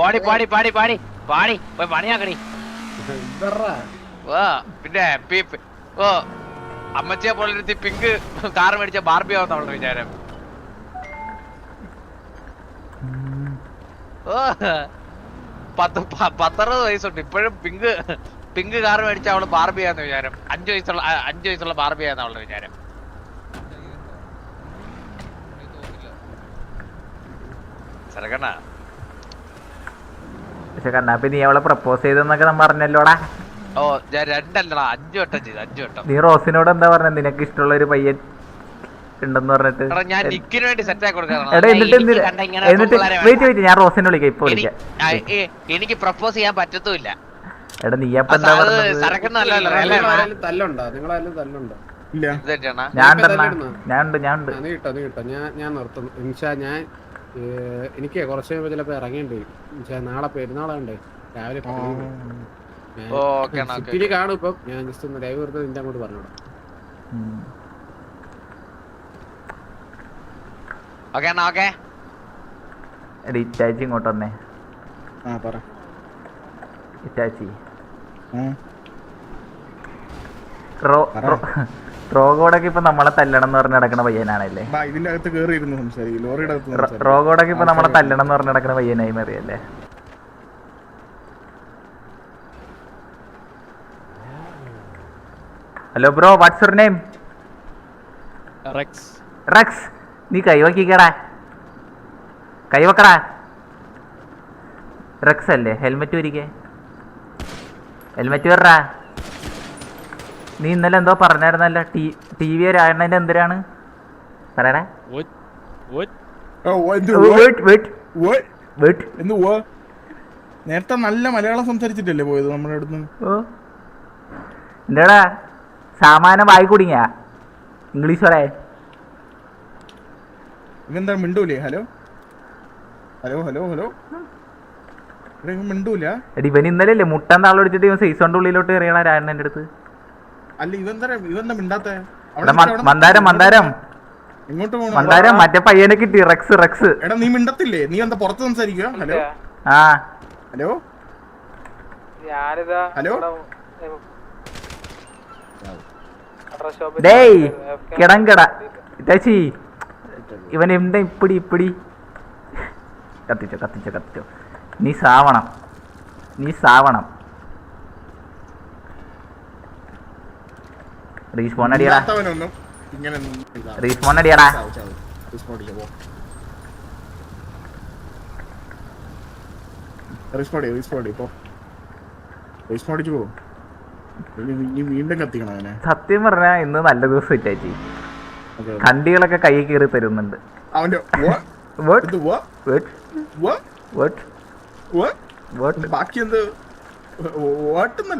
പാടി പാടി പാടി പാടി പാടി. പോയി പണിയാക്കണി ഓ പിന്നെ പി- പി- ഓ അമ്മച്ചിയെ പോലെ പിങ്ക് കാർ മേടിച്ച ബാർബി ആവുന്ന അവളുടെ വിചാരം. ഓ പത്ത് പത്തറുപത് വയസ്സുണ്ട്. ഇപ്പോഴും പിങ്ക് പിങ്ക് കാർ മേടിച്ച അവൾ ബാർബി ആവുന്ന വിചാരം. അഞ്ചു വയസ്സുള്ള അഞ്ചു വയസ്സുള്ള ബാർബി ആവുന്ന അവളുടെ വിചാരം. ചെറുക്കണ്ണ പക്ഷെ കണ്ണാപ്പി നീ അവളെ പ്രപ്പോസ് ചെയ്തെന്നൊക്കെ നമ്മ പറഞ്ഞല്ലോടാ? ഓ ഞാൻ രണ്ടല്ലടാ അഞ്ചു വട്ടം ചെയ്തു അഞ്ചു വട്ടം. നീ റോസിനോട് എന്താ പറഞ്ഞത് നിനക്ക് ഇഷ്ടമുള്ള ഒരു പയ്യൻ ഉണ്ടെന്ന് പറഞ്ഞിട്ട്. എടാ ഞാൻ നിക്കിന് വേണ്ടി സെറ്റ് ആക്കി കൊടുക്കാറാണ്. എടാ എന്നിട്ട് എന്തിന്? എന്നിട്ട് വെയിറ്റ് വെയിറ്റ് ഞാൻ റോസിനെ വിളിക്കാം ഇപ്പൊ വിളിക്കാം. എനിക്ക് പ്രപ്പോസ് ചെയ്യാൻ പറ്റത്തുമില്ല. എടാ നീ അപ്പൊ എന്താ പറഞ്ഞത്? സരക്കുന്നല്ലോ നിങ്ങളായാലും തല്ലുണ്ടോ? നിങ്ങളായാലും തല്ലുണ്ടോ? ഞാൻ തല്ലിടുന്നോ? ഞാൻ ഉണ്ട് ഞാൻ ഉണ്ട് ആ, നീ കിട്ടോ നീ കിട്ടോ ഞാൻ ഞാൻ നിർത്തുന്നു. ഞാൻ ഏ, എനിക്ക് കുറച്ച് കഴിയുമ്പോ ചിലപ്പോ ഇറങ്ങേണ്ടി വരും നാളെ പെരുന്നാളുണ്ട് രാവിലെ. സിറ്റിയിൽ കാണും ഇപ്പം. ഞാൻ ജസ്റ്റ് ഒന്ന് ലൈവ് വെറുതെ നിന്റെ അങ്ങോട്ട് പറഞ്ഞോടാം. ഉം. ഓക്കെ എന്നാ ഓക്കെ. ഇറ്റാച്ചി ഇങ്ങോട്ട് വന്നേ. ആ പറ. ഇറ്റാച്ചി. റോഗോടൊക്കെ ഇപ്പൊ നമ്മളെ തല്ലണം എന്ന് പറഞ്ഞ് നടക്കണ പയ്യനാണല്ലേ? ഇതിന്റെ അകത്ത് കേറി ഇരുന്ന് സംസാരിക്കും ലോറിയുടെ അകത്ത്. റോഗോടൊക്കെ ഇപ്പൊ നമ്മളെ. തല്ലണം എന്ന് പറഞ്ഞ് നടക്കണ പയ്യനായി മറിയല്ലേ hello bro what's your name Rex Rex നീ കൈവക്കിക്കടാ കൈവക്കടാ റക്സ് അല്ലേ? ഹെൽമെറ്റ് ഒരിക്കേ ഹെൽമെറ്റ് വരടാ നീ ഇന്നലെ എന്തോ പറഞ്ഞായിരുന്നല്ലോ ടി ടി വി ഒരായണതിന്റെ എന്തിനാണ്? പറയണേ. നേരത്തെ നല്ല മലയാളം സംസാരിച്ചിട്ടല്ലേ പോയത് നമ്മുടെ അടുത്ത്? എന്താടാ സാമാനം വായി കുടുങ്ങിയ? ഇംഗ്ലീഷ് പറയാ. ഇവന്താ മിണ്ടൂലേ? ഹലോ? Hello hello hello? മിണ്ടൂല. എടി ഇവൻ ഇന്നലെ അല്ലേ മുട്ടൻ താളൊടിച്ചിട്ട് ഇവൻ സൈസോണ്ട് ഉള്ളിലോട്ട് എറിയണ രാജന്റെ അടുത്ത്. അല്ല ഇവൻ ഇവന്താ മിണ്ടാത്ത? മന്ദാരം മന്ദാരം. എങ്ങോട്ട് പോകണം മന്ദാരം മറ്റേ പയ്യനെ കിട്ടി റെക്സ് റെക്സ്. എടാ നീ മിണ്ടത്തില്ലേ? നീ എന്താ പുറത്ത് സംസാരിക്കുക ഹലോ? ആ. ഹലോ? ഹലോ? ഡേയ് കിടങ്കട ഇതാച്ചി ഇവൻ എന്താ ഇപ്പിടി ഇപ്പിടി? കത്തിച്ചോ കത്തിച്ചോ കത്തിച്ചോ. നീ സാവണം. നീ സാവണം റീസ്പോൺ അടിയടാ മിണ്ടാത്തവനൊന്നും ഇങ്ങനെ ഇതാ. റീസ്പോൺ അടിയടാ ചാവ്, ചാവ്. Respawn അടിക്ക്, പോ. Respawn അടി, അടിയടാ. റീസ്പോൺ അടിയടാ. വീണ്ടും കത്തിക്കണം അവനെ. സത്യം പറഞ്ഞാ ഇന്ന് നല്ല ദിവസം ഇറ്റാച്ചി. കണ്ടികളൊക്കെ കൈ കീറി തരുന്നുണ്ട്. അവന്റെ എന്ത്?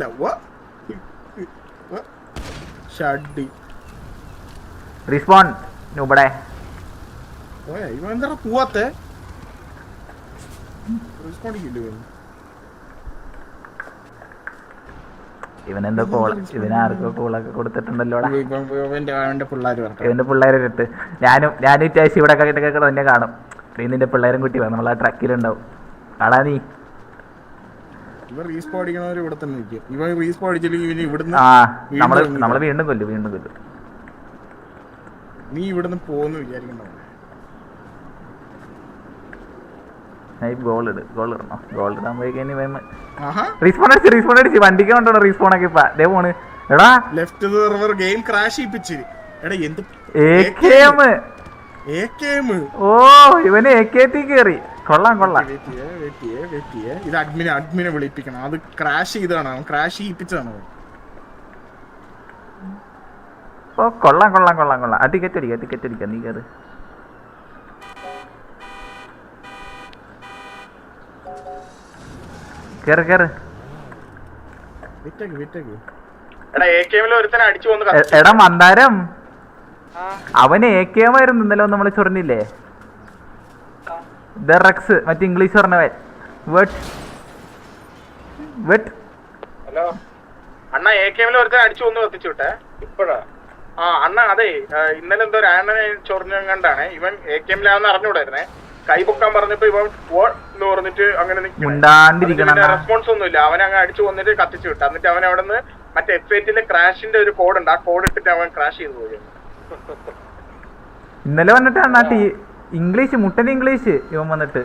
ഇത് ഷഡ്ഡി. റിസ്പോൺ ഇവിടെ. എന്താ പോവാത്തെ? എന്തോ കോൾ ഇവൻ? ആർക്കോ കോളൊക്കെ കൊടുത്തിട്ടുണ്ടല്ലോ ഇവന്റെ അവന്റെ പിള്ളേർ വരട്ടെ. ഇവന്റെ പിള്ളേരെ ഇട്ട്. ഞാനും ഞാനും ഇറ്റാശി ഇവിടെ ഒക്കെ തന്നെ കാണും. നീ നിന്റെ പിള്ളേരും കുട്ടി ആ ട്രക്കിലുണ്ടാവും കാണാ നീ. ഇവൻ റീസ്പോ അടിക്കണവർ ഇവിടെ തന്നെ നിൽക്കും ഇവൻ റീസ്പോ അടിച്ചില്ലെങ്കിൽ ഇവന് ഇവിടുന്ന് നമ്മൾ നമ്മൾ വീണ്ടും കൊല്ലും വീണ്ടും കൊല്ലും. നീ ഇവിടുന്ന് പോകുന്നു വിചാരിക്കണ്ട ഗോൾ ഇട് ഗോൾ ഇടണോ? ഗോൾ ഇടാൻ റീസ്പോൺ അടിച്ച് റീസ്പോൺ അടിച്ച് വണ്ടിക്ക് കൊണ്ടോ റീസ്പോൺ ഒക്കെ ഇപ്പൊ. അതേ പോണ്. എടാ. ലെഫ്റ്റ് സെർവർ ഗെയിം ക്രാഷ് ചെയ്യിപ്പിച്ച്. എടാ എന്ത് A K A K M ഓ ഇവന് എ കെ ടി കേറി. കൊള്ളാം കൊള്ളാം. ഇത് അഡ്മിനെ അഡ്മിനെ വിളിപ്പിക്കണം. അത് ക്രാഷ് ചെയ്തതാണ്. ക്രാഷ് ചെയ്യിപ്പിച്ചതാണ് ഓ കൊള്ളാം കൊള്ളാം കൊള്ളാം കൊള്ളാം. അത് ടിക്കറ്റ് അടിക്കാം ടിക്കറ്റ് അടിക്കാം നീ കയറ് കേറ് കേറ്. വിറ്റേക്ക് വിറ്റേക്ക് എടാ മന്ദാരം. അവന് എ കെ എം ആയിരുന്നു ഇന്നലെ നമ്മൾ ചൊറിഞ്ഞില്ലേ? റക്സ് മറ്റേ ഇംഗ്ലീഷ് പറഞ്ഞവൻ. വെട്ട് വെട്ട് ഹലോ. അണ്ണ എ കെ എമ്മിൽ ഒരുത്തരം അടിച്ചു വന്ന് കത്തിച്ചു വിട്ടെ. ഇപ്പോഴാ. ആ അണ്ണ അതെ ഇന്നലെ എന്തോ ആനനെ ചൊറിഞ്ഞും കണ്ടാണ്. ഇവൻ എ കെ എമ്മിലാന്ന് അറിഞ്ഞൂടായിരുന്നേ കൈ പൊക്കാൻ പറഞ്ഞപ്പോ ഇവൻ പോ എന്ന് പറഞ്ഞിട്ട് അങ്ങനെ. റെസ്പോൺസ് ഒന്നുമില്ല. അവൻ അങ്ങ് അടിച്ചു വന്നിട്ട് കത്തിച്ചു വിട്ടു. എന്നിട്ട് അവൻ അവിടെ നിന്ന് മറ്റേ എഫ് എയ്റ്റിലെ ക്രാഷിന്റെ ഒരു കോഡ് ഉണ്ട്. ആ കോഡ് ഇട്ടിട്ട് അവൻ ക്രാഷ് ചെയ്തു പോയി. ഇന്നലെ വന്നിട്ടാണ് ടീ ഇംഗ്ലീഷ് മുട്ടൻ ഇംഗ്ലീഷ് ഇവൻ വന്നിട്ട്.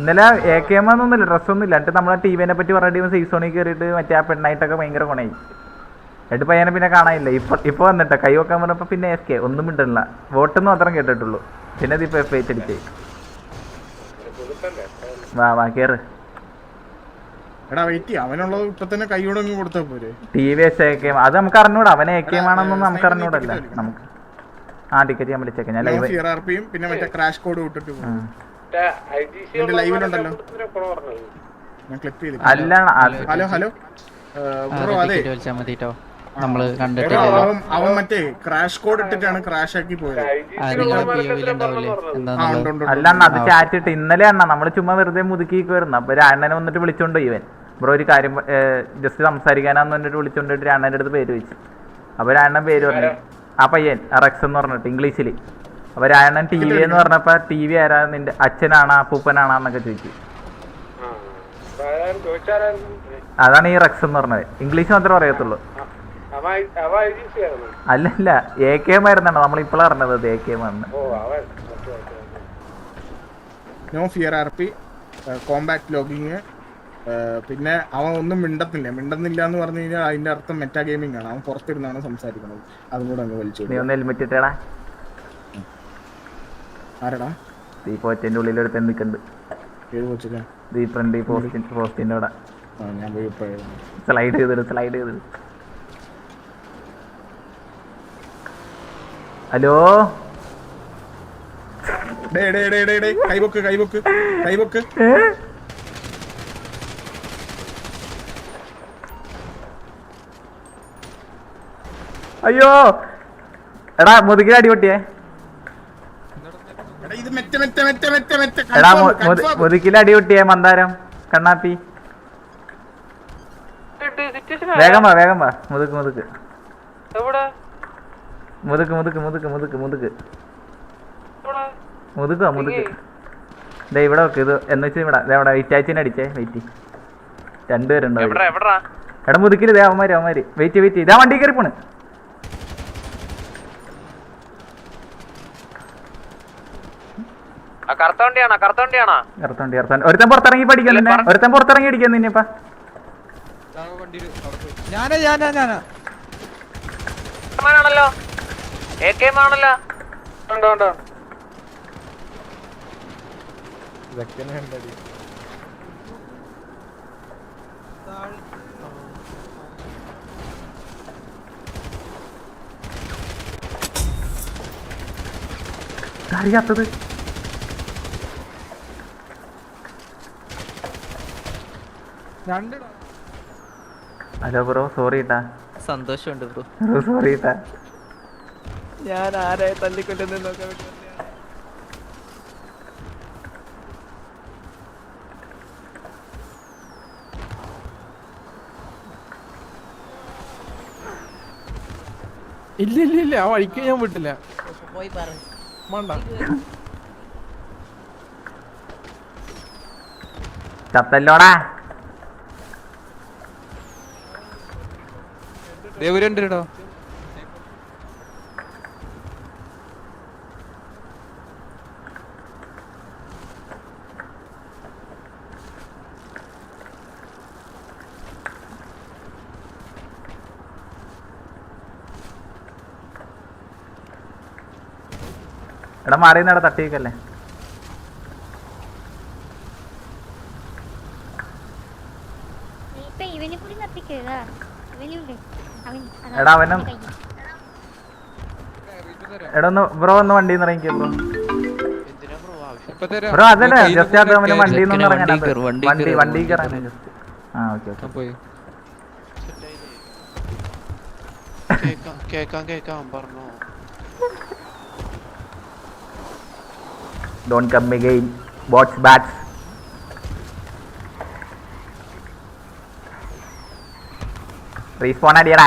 ഇന്നലെ എ കെ എം ഒന്നുമില്ല ഡ്രസ്സൊന്നുമില്ല. എന്നിട്ട് നമ്മളെ ടി വിനെ പറ്റി പറഞ്ഞിട്ട് ഇവൻ സീസോണിൽ കയറിയിട്ട് മറ്റേ ആ പെണ്ണായിട്ടൊക്കെ ഭയങ്കര ഗുണായി എന്നിട്ട് പയ്യനെ പിന്നെ കാണാനില്ല. ഇപ്പൊ ഇപ്പൊ വന്നിട്ട്. കൈ വെക്കാൻ പറഞ്ഞപ്പോ പിന്നെ എസ് കെ ഒന്നും ഇണ്ടല്ല വോട്ടെന്ന് മാത്രം കേട്ടിട്ടുള്ളൂ. പിന്നെ ഇതിപ്പോ എഫ് എച്ച് അടിച്ചേ. വാ വാ കേറ്. ഇപ്പൊ അത് നമുക്ക് അറിഞ്ഞൂടാ. അവൻ എ കെ എം ആണെന്നൊന്നും നമുക്ക് അറിഞ്ഞൂടല്ല. നമുക്ക്. ആ ടിക്കറ്റ് ഞാൻ വിളിച്ചേക്കാം. ഞാൻ ലൈവ് സി ആർ പിയും പിന്നെ മറ്റേ ക്രാഷ് കോഡ് വിട്ടിട്ട് ലൈവിലുണ്ടല്ലോ ഞാൻ ക്ലിക്ക് ചെയ്തു അല്ല ഹലോ ഹലോ ബ്രോ അതെ നമ്മൾ കണ്ടിട്ടില്ലല്ലോ അവൻ മറ്റേ ക്രാഷ് കോഡ് ഇട്ടിട്ടാണ് ക്രാഷ് ആക്കി പോയത്. അല്ല അണ്ണ അത് ചാറ്റ് ഇട്ട് ഇന്നലെ അണ്ണ നമ്മൾ ചുമ്മാ വെറുതെ മുതുക്കി വരുന്നു. അപ്പൊ രാണനെ വന്നിട്ട് വിളിച്ചോണ്ട് ഇവൻ. ബ്രോ ഒരു കാര്യം ജസ്റ്റ് സംസാരിക്കാനാന്ന് പറഞ്ഞിട്ട് വിളിച്ചോണ്ടിട്ട് രാണന്റെ അടുത്ത് പേര് വെച്ചു. അപ്പൊ രാണ്ണൻ പേര് പറഞ്ഞു. ആ പയ്യൻ റെക്സ് എന്ന് പറഞ്ഞിട്ട് ഇംഗ്ലീഷിൽ അപ്പൊ രാണ്ണൻ ടി വി എന്ന് പറഞ്ഞപ്പോ ടി വി ആരാ നിന്റെ അച്ഛനാണോ അപ്പൂപ്പനാണോ എന്നൊക്കെ ചോദിച്ചു. അതാണ് ഈ റെക്സ് എന്ന് പറഞ്ഞത്. ഇംഗ്ലീഷ് മാത്രമേ അറിയത്തുള്ളൂ അല്ലല്ല എ കെ എം ആയിരുന്നാണ് നമ്മൾ ഇപ്പോൾ അറിഞ്ഞത് എ കെ എം ആണ് no fear R P compact logging പിന്നെ അവൻ ഒന്നും മിണ്ടത്തില്ല. മിണ്ടുന്നില്ല എന്ന് പറഞ്ഞു കഴിഞ്ഞാൽ അതിന്റെ അർത്ഥം മെറ്റാ ഗെയിമിംഗ് ആണ്. അവൻ പുറത്തിരുന്നാണ് സംസാരിക്കുന്നത്. അതും കൂടെ അങ്ങ് വലിച്ചു നീ ഒന്ന് ഹെൽമെറ്റ് ഇട്ടേടാ. ആരെടാ? ഈ പോച്ചന്റെ ഉള്ളിൽ ഒരു നിൽക്കുന്നുണ്ട്. ഏത് വെച്ചില്ല ഈ ഫ്രണ്ട് ഈ പോസ്റ്റിന്റെ പോസ്റ്റിന്റെ അവിടെ ഞാൻ പോയി സ്ലൈഡ് ചെയ്തിട്ട് സ്ലൈഡ് ചെയ്തിട്ട് ഹലോ? ഡേ ഡേ ഡേ ഡേ ഡേ കൈവക്ക് കൈബൊക്ക് അയ്യോ. എടാ മുതുകിൽ അടിപൊട്ടിയേ എടാ ഇത് മെറ്റ മെറ്റ മെറ്റ മെറ്റ മെറ്റ. എടാ confirm, confirm. മുതുകിൽ അടി പൊട്ടിയേ മന്ദാരം. കണ്ണാപ്പി. വേഗം വാ വേഗം വാ. മുതുക്ക് മുതുക്ക് മുതുക്ക് മുതുക്ക് മുതുക്ക് മുതുക്ക് മുതുക്ക് മുതുക്കോ മുതുക്ക് ദേ ഇവിടെ വെക്ക് ഇത് എന്ന് വെച്ചാൽ ഇവിടെ. ദേ അവിടെ ഇറ്റാച്ചിനെ അടിച്ചേ. വെയിറ്റ് രണ്ടുപേരുണ്ടോ? എടാ മുതുക്കിൽ ദേ അവന്മാര് അവന്മാര്. വെയിറ്റ് വെയിറ്റ് ഇതാ വണ്ടി കയറി പോണ് ഒരുത്തൻ പുറത്തിറങ്ങി പഠിക്കാൻ നിന്നെ. ഒരുത്തൻ പുറത്തിറങ്ങി അടിക്കാൻ നിന്നെപ്പാ ഞാനാ ഞാനാ ഞാനാ. ആണല്ലോ. A K hello bro sorry ഇട്ടാ സന്തോഷമുണ്ട് ബ്രോ ബ്രോ സോറി ഇട്ടാ ഞാൻ ആരെ തല്ലിക്കൊണ്ടെന്ന് നോക്കാൻ വേണ്ടി. ഇല്ല ഇല്ല ഇല്ല ആ വഴിക്ക് ഞാൻ വിട്ടില്ല. പോയി വേണ്ട. ചത്തല്ലോടാ. ദേവരുണ്ട് കേട്ടോ എടാ മാറി നട തട്ടിയേക്കല്ലേ? ഇപ്പൊ ഇവനെ കൂടി കത്തിക്കുക ഇവനുണ്ട് എടാ, അവനും-. എടാ ഒന്ന് ബ്രോ ഒന്ന് വണ്ടിയിൽ നിന്ന് ഇറങ്ങിക്കോ ബ്രോ. ഇപ്പൊ തരാം. ബ്രോ അതല്ല ജസ്റ്റ് അത് അവന് വണ്ടിയിൽ നിന്ന് ഇറങ്ങാൻ വണ്ടി വണ്ടി വണ്ടി കയറ്, വണ്ടി വണ്ടി കയറാൻ ജസ്റ്റ് ആ ഓക്കെ ഓക്കെ. കേക്കാം കേക്കാം പറഞ്ഞോ. കം ബോട്ട്സ് ബാറ്റ്സ് റീസ്പോൺ അടിയടാ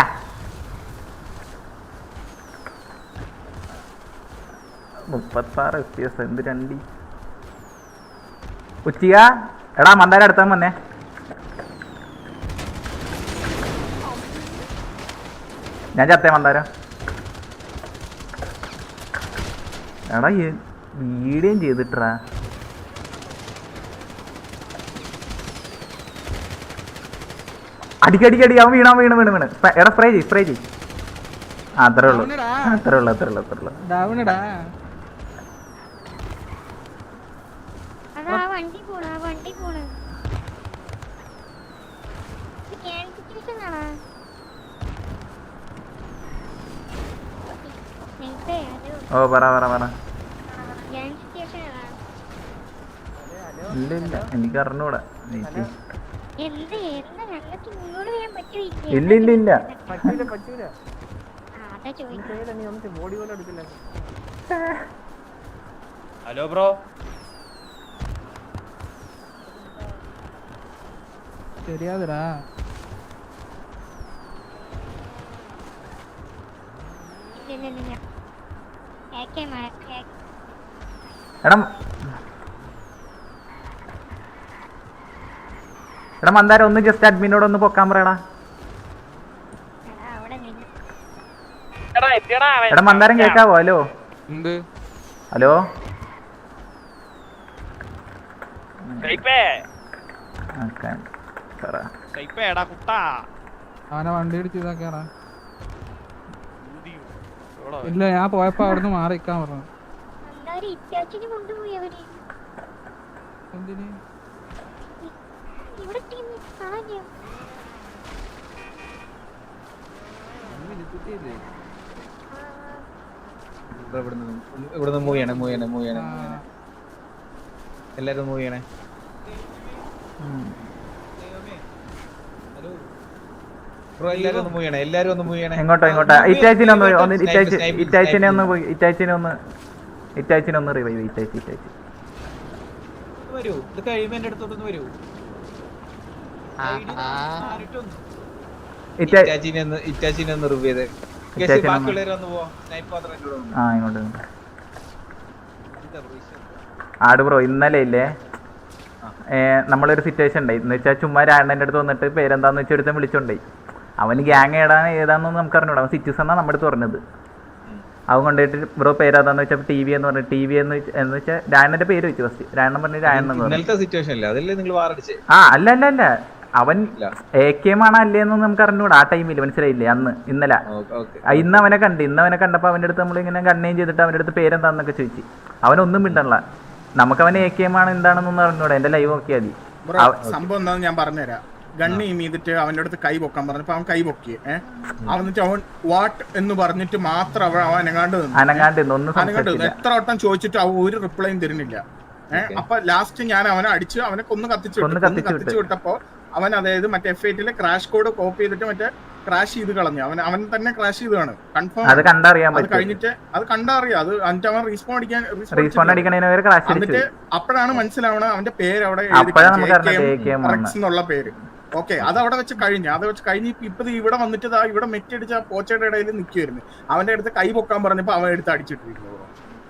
മുപ്പത്താറ് എഫ് പി എസ് എന്ത് രണ്ടി? ഉച്ചിക എടാ മന്ദാരം അടുത്താൻ വന്നേ. ഞാൻ ചത്തേ മന്ദാരം. എടാ വീഡിയോയും ചെയ്തിട്ടാ അടിക്കടിക്കടി അവൻ വീണാൻ വീണ് വീണ് വീണ്. സ്പ്രേ- എടാ സ്പ്രേ ചെയ് സ്പ്രേ ചെയ് അത്രേ ഉള്ളൂ. അത്രേ ഉള്ളൂ അത്രേ ഉള്ളൂ അത്രേ ഉള്ളൂ. ഓ പറ പറ പറ. ഇല്ല ഇല്ല എനിക്ക് അറിഞ്ഞൂടാ എന്ത് എന്താ? ഇല്ല ഇല്ല ഇല്ല. പറ്റൂല പറ്റൂല ഹലോ ബ്രോ. മഴ എടാ എടാ മന്ദാരം ഒന്ന് ജസ്റ്റ് അഡ്മിനോട് ഒന്ന് പൊക്കാൻ പറയടാ. അവിടെ നിന്ന്. എടാ മന്ദാരം കേക്കാവോ? ഹലോ? ഹലോ? ഇല്ല ഞാൻ പോയപ്പോ അവിടുന്ന് മാറിക്കാൻ പറഞ്ഞു. എന്തിന്? ഇവിടെ ടീം കാണാൻ ഇവിടുന്ന് മൂവ് ചെയ്യണേ മൂവ് ചെയ്യണേ മൂവ് ചെയ്യണേ എല്ലാരും മൂവ് ചെയ്യണേ. മൂവ് എങ്ങോട്ടോ ഇറ്റാച്ചിനെ ഒന്ന് ഒന്ന് ഇറ്റാച്ചി ഇറ്റാച്ചിനെ ഒന്ന് ഇറ്റാച്ചിനെ ഒന്ന് ഇറ്റാച്ചിനെ ഒന്ന് റിവൈവ് ഇറ്റാച്ചി ഇറ്റാച്ചി. വരൂ ഇത് കഴിയുമ്പോ എന്റെ അടുത്തോട്ടൊന്ന് വരൂ. ആ ഇങ്ങോട്ട്. ആട് ബ്രോ ഇന്നലെ ഇല്ലേ? നമ്മളൊരു സിറ്റുവേഷൻ ഉണ്ടായി. എന്ന് വെച്ചാൽ ചുമ്മാ രാണ്ടന്റെ അടുത്ത് വന്നിട്ട് പേരെന്താന്ന് വെച്ചാൽ ഒരുത്തൻ വിളിച്ചോണ്ടായി അവന് ഗ്യാങ് ഏടാ ഏതാണെന്ന് നമുക്ക് അറിഞ്ഞൂടാ അവൻ സിറ്റിസൺ എന്നാണ് നമ്മുടെ അടുത്ത് പറഞ്ഞത് അവൻ കൊണ്ടുപോയിട്ട് ബ്രോ പേരാതാന്ന് വെച്ചാൽ ടി വി എന്ന് പറഞ്ഞു ടി വി എന്ന് വെച്ച് എന്ന് വെച്ചാൽ രാണന്റെ പേര് വെച്ചു ഫസ്റ്റ് രാണ്ണൻ പറഞ്ഞു എന്ന് പറഞ്ഞു. ആ അല്ല അല്ല അല്ല. അവൻ എ കെ എം ആണോ അല്ലേന്ന് നമുക്ക് അറിഞ്ഞൂടാ. ആ ടൈമിൽ മനസ്സിലായില്ലേ? അന്ന് ഇന്നലെ. ഇന്ന് അവനെ കണ്ട്. ഇന്ന് അവനെ കണ്ടപ്പോൾ അവന്റെ അടുത്ത് നമ്മൾ ഇങ്ങനെ കണ്ണേം ചെയ്തിട്ട് അവന്റെ അടുത്ത് പേരെന്താന്നൊക്കെ ചോദിച്ചു. അവനൊന്നും മിണ്ടല്ല നമുക്ക് അവൻ എ കെ എം ആണ് എന്താണെന്നൊന്നും അറിഞ്ഞൂടാ. എന്റെ ലൈവ് നോക്കിയാൽ മതി. സംഭവം എന്താണെന്ന് ഞാൻ പറഞ്ഞുതരാം. ഗണ്ണി ചെയ്തിട്ട് അവന്റെ അടുത്ത് കൈ പൊക്കാൻ പറഞ്ഞപ്പോ അവൻ കൈ പൊക്കി ഏഹ് അവൻ എന്നിട്ട് അവൻ വാട്ട് എന്ന് പറഞ്ഞിട്ട് മാത്രം അവൻ അവൻ അനങ്ങാണ്ട് നിന്നു. അനങ്ങാണ്ട് ഒന്നും അനങ്ങാണ്ട് നിന്നു. എത്ര വട്ടം ചോദിച്ചിട്ട് അവൻ ഒരു റിപ്ലൈയും തരുന്നില്ല. ഏഹ് അപ്പൊ ലാസ്റ്റ് ഞാൻ അവനെ അടിച്ച് അവനെ. കൊന്ന് കത്തിച്ചു കത്തിച്ചു വിട്ടപ്പോ അവൻ അതായത് മറ്റേ എഫ് എയ്റ്റിലെ ക്രാഷ് കോഡ് കോപ്പി ചെയ്തിട്ട് മറ്റേ ക്രാഷ് ചെയ്ത് കളഞ്ഞു. അവൻ അവൻ തന്നെ ക്രാഷ് ചെയ്തതാണ്. കൺഫേം അത് കണ്ടറിയാൻ അത് കഴിഞ്ഞിട്ട് അത് കണ്ടറിയാം. അത് എന്നിട്ട് അവൻ റീസ്പോൺ അടിക്കാൻ റീസ്പോൺ അടിക്കണേന് ക്രാഷ് എന്നിട്ട് അപ്പോഴാണ് മനസ്സിലാവണ അവന്റെ പേര് അവിടെ എന്നുള്ള പേര്. ഓക്കെ അത് അവിടെ വെച്ച് കഴിഞ്ഞു അത് വെച്ച് കഴിഞ്ഞ് ഇപ്പൊ ഇവിടെ വന്നിട്ട് ഇവിടെ മെറ്റടിച്ച പോച്ചയുടെ ഇടയിൽ നിൽക്കുമായിരുന്നു അവന്റെ അടുത്ത് കൈ പൊക്കാൻ പറഞ്ഞപ്പോ അവൻ എടുത്ത് അടിച്ചിട്ടിരിക്കുന്നു.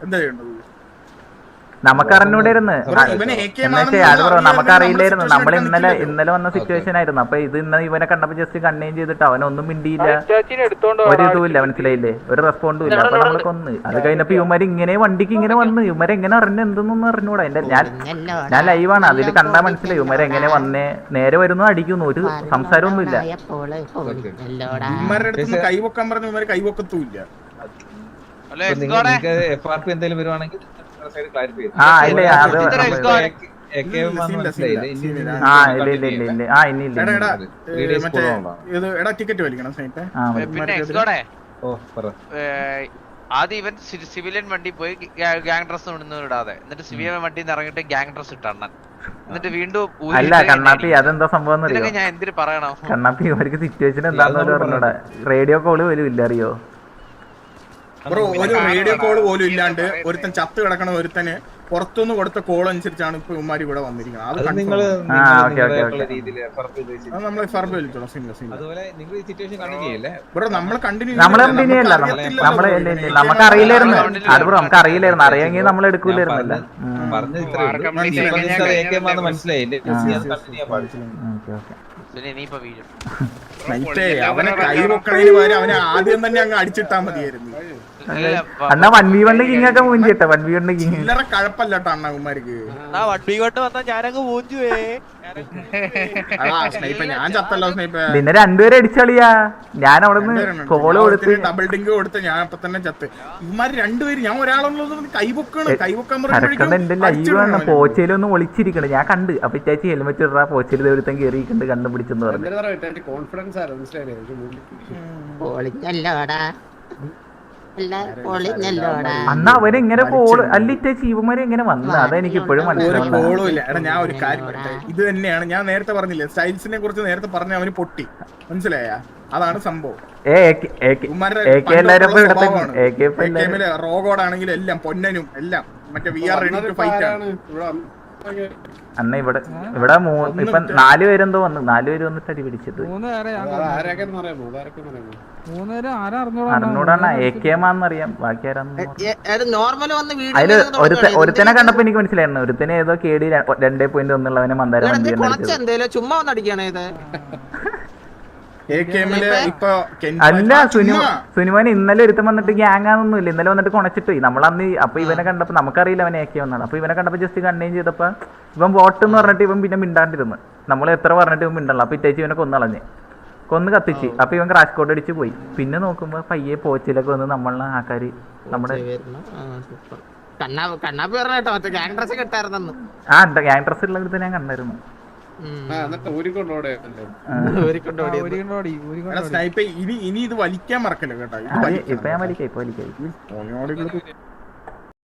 എന്താ ചെയ്യേണ്ടത്? നമുക്ക് നമുക്കറിയില്ലായിരുന്നു. അത് നമ്മൾ നമ്മൾ ഇന്നലെ ഇന്നലെ വന്ന സിറ്റുവേഷൻ ആയിരുന്നു. അപ്പൊ ഇത് ഇന്ന് ഇവനെ കണ്ടപ്പോ ജസ്റ്റ് കണ്ണേം ചെയ്തിട്ട് അവനൊന്നും മിണ്ടിയില്ല. ഒരു ഇതും ഇല്ല ഇതുമില്ല മനസ്സിലായില്ലേ? ഒരു റെസ്പോണ്ടും ഇല്ല. അപ്പൊ നമ്മളെ കൊന്ന്. അത് കഴിഞ്ഞപ്പോ ഇവന്മാര് ഇങ്ങനെ വണ്ടിക്ക് ഇങ്ങനെ വന്ന്. ഇവന്മാരെ എങ്ങനെ അറിഞ്ഞു എന്തെന്നൊന്നും അറിഞ്ഞൂടാ. എന്റെ ഞാൻ ഞാൻ ലൈവാണ് അതിൽ കണ്ടാ മനസ്സിലായി. ഇവന്മാരെ എങ്ങനെ വന്നേ? നേരെ വരുന്നു അടിക്കുന്നു. ഒരു സംസാരമൊന്നും ഇല്ല കൈവക്കാൻ പറഞ്ഞു കൈ പൊക്കാൻ പറഞ്ഞ ഇവന്മാര് കൈ പൊക്കത്തുമില്ല. ഹലോ എക്സ്കോടെ നിങ്ങൾക്ക് എഫ് ആർ പി എന്തെങ്കിലും വരുവാണെങ്കിൽ ആ ഇല്ല അത് ടിക്കറ്റ് വലിക്കണം ആദ്യം ഇവൻ സിവിലിയൻ വണ്ടി പോയി ഗ്യാങ് ഡ്രസ് ഒന്നും ഇടാതെ. എന്നിട്ട് സിവിലിയൻ വണ്ടിയിൽ ഇറങ്ങിട്ട് ഇറങ്ങിയിട്ട് ഗ്യാങ് ഡ്രസ് ഇട്ടണ്ണൻ എന്നിട്ട് വീണ്ടും അല്ല കണ്ണാപ്പി അതെന്താ സംഭവം. ഞാൻ എന്തിനു പറയണോ? കണ്ണാപ്പി ഇവർക്ക് സിറ്റുവേഷൻ എന്താന്ന് പോലും റേഡിയോ കോൾ പോലും ഇല്ല അറിയോ? ബ്രോ ഒരു വീഡിയോ കോൾ പോലും ഇല്ലാണ്ട് ഒരുത്തൻ ചത്ത് കിടക്കണ ഒരുത്തന് പുറത്തുനിന്ന് കൊടുത്ത കോൾ അനുസരിച്ചാണ് ഇപ്പൊ ഉമ്മാരി ഇവിടെ വന്നിരിക്കുന്നത്. അത് അത് നമ്മൾ ഫർബ് അതുപോലെ നിങ്ങൾ ഈ സിറ്റുവേഷൻ കണ്ടിന്യൂ ബ്രോ നമ്മൾ കണ്ടിന്യൂ നമ്മൾ കണ്ടിന്യൂ അല്ല നമ്മൾ നമുക്ക് അറിയില്ലായിരുന്നു. അത് ബ്രോ നമുക്ക് അറിയില്ലായിരുന്നു. അറിയാമെങ്കിൽ നമ്മൾ എടുക്കൂലായിരുന്നല്ലോ ഇത്രേ മനസ്സിലായില്ലേ ഓക്കെ ഓക്കെ അവനെ കൈ പൊക്കണതിന് പകരം അവനെ ആദ്യം തന്നെ അങ്ങ് അടിച്ചിട്ടാ മതിയായിരുന്നു. അണ്ണാ വൺ വി വണ്ണ് കിങ് ഒക്കെ മൂഞ്ചി കേട്ടോ വൺ വി വണ്ണ് കിങ് ചില്ലറ കഴപ്പല്ലട്ടോ അണ്ണകുമാർക്ക് ആ വന്നാ ഞാനങ്ങ് മൂഞ്ചുവേ പിന്നെ രണ്ടുപേരെ അടിച്ചളിയാ ഞാൻ അവിടെ നിന്ന് കോൾ കൊടുത്ത് ഡബിൾ ഡിങ്ക് കൊടുത്ത് ഞാൻ അപ്പൊ തന്നെ ചത്ത്. ഇവന്മാര് രണ്ടുപേര് ഞാൻ ഒരാളുള്ളത് കൈപൊക്കാണ് കൈപൊക്കാൻ പോച്ചയിലൊന്ന് ഒളിച്ചിരിക്കണ്. ഞാൻ കണ്ട്. അപ്പൊ ഇറ്റാച്ചി ഹെൽമെറ്റ് ഇടാ പോച്ചയിൽ ഒരുത്തൻ കയറിയിട്ടുണ്ട് കണ്ടുപിടിച്ചെന്ന് പറഞ്ഞു. കോൺഫിഡൻസ് ആണ് മനസ്സിലായില്ലേ? എനിക്ക് അവർ അന്ന് അവരെങ്ങനെ കോൾ അല്ല ചീവന്മാര് എങ്ങനെ വന്നത് ഇപ്പോഴും മനസ്സിലാവുന്നത്. കോളും ഇല്ല. എടാ ഞാൻ ഒരു കാര്യം പറയട്ടെ. ഇത് തന്നെയാണ്. ഞാൻ നേരത്തെ പറഞ്ഞില്ലേ സ്റ്റൈൽസിനെ കുറിച്ച് നേരത്തെ പറഞ്ഞ അവന് പൊട്ടി. മനസ്സിലായ? അതാണ് സംഭവം. ഏ AK ഇവന്മാരുടെ AK എല്ലാരും ഇപ്പൊ ഇവിടെ തന്നെ- സ്വഭാവമാണ്. AK ഇപ്പൊ എല്ലാരും- AKM ൽ റോഗോഡാണെങ്കിലും എല്ലാം പൊന്നനും എല്ലാം. മറ്റേ we are ready to fight ആണ്. അന്ന് ഇവിടെ ഇവിടെ മൂന്ന് ഇപ്പൊ നാല് പേരെന്തോ വന്നു. നാല് പേര് വന്നിട്ട് അടി പിടിച്ചത് അറിഞ്ഞൂടാണ്. A K മാന്നറിയാം. ബാക്കി ആരാന്ന് നോർമൽ വന്ന് അതിൽ ഒരുത്ത ഒരുത്തനെ കണ്ടപ്പോ എനിക്ക് മനസ്സിലായിരുന്നു. ഒരുത്തനെ ഏതോ കേടി രണ്ടേ പോയിന്റ് ഒന്നുള്ളവനെ മന്ദാരം ചുമ്മാ വന്നടിക്കണേ അല്ല ചുമ്മാ. സുനിമോൻ ഇന്നലെ ഒരുത്തം വന്നിട്ട് ഗ്യാങ് ആണെന്നൊന്നും ഇല്ല ഇന്നലെ വന്നിട്ട് കൊണച്ചിട്ട് പോയി. നമ്മളന്ന് അപ്പൊ ഇവനെ കണ്ടപ്പോ നമുക്കറിയില്ല അവനെ ഏക്കെ വന്നാണ് അപ്പൊ ഇവനെ കണ്ടപ്പോ ജസ്റ്റ് കണ്ണേം ചെയ്തപ്പോ ഇവൻ വോട്ട് എന്ന് പറഞ്ഞിട്ട് ഇവൻ പിന്നെ മിണ്ടാണ്ടിരുന്നു. നമ്മൾ എത്ര പറഞ്ഞിട്ട് ഇവൻ മിണ്ടല്ല അപ്പൊ ഇറ്റേച്ച് ഇവനെ കൊന്നളഞ്ഞ്. കൊന്ന് കത്തിച്ച്. അപ്പൊ ഇവൻ ക്രാഷ് കോട്ട് അടിച്ച് പോയി. പിന്നെ നോക്കുമ്പോ പയ്യെ പോച്ചിലൊക്കെ വന്ന് നമ്മളെ ആൾക്കാര് നമ്മുടെ ആ ഗ്യാങ് ഡ്രസ് ഉള്ള ഒരുത്തനെ ഞാൻ കണ്ടായിരുന്നു. ഇനി ഇനി ഇത് വലിക്കാൻ മറക്കല്ലോ കേട്ടോ? ഇപ്പൊ ഞാൻ വലിക്കാം ഇപ്പൊ വലിക്കാം.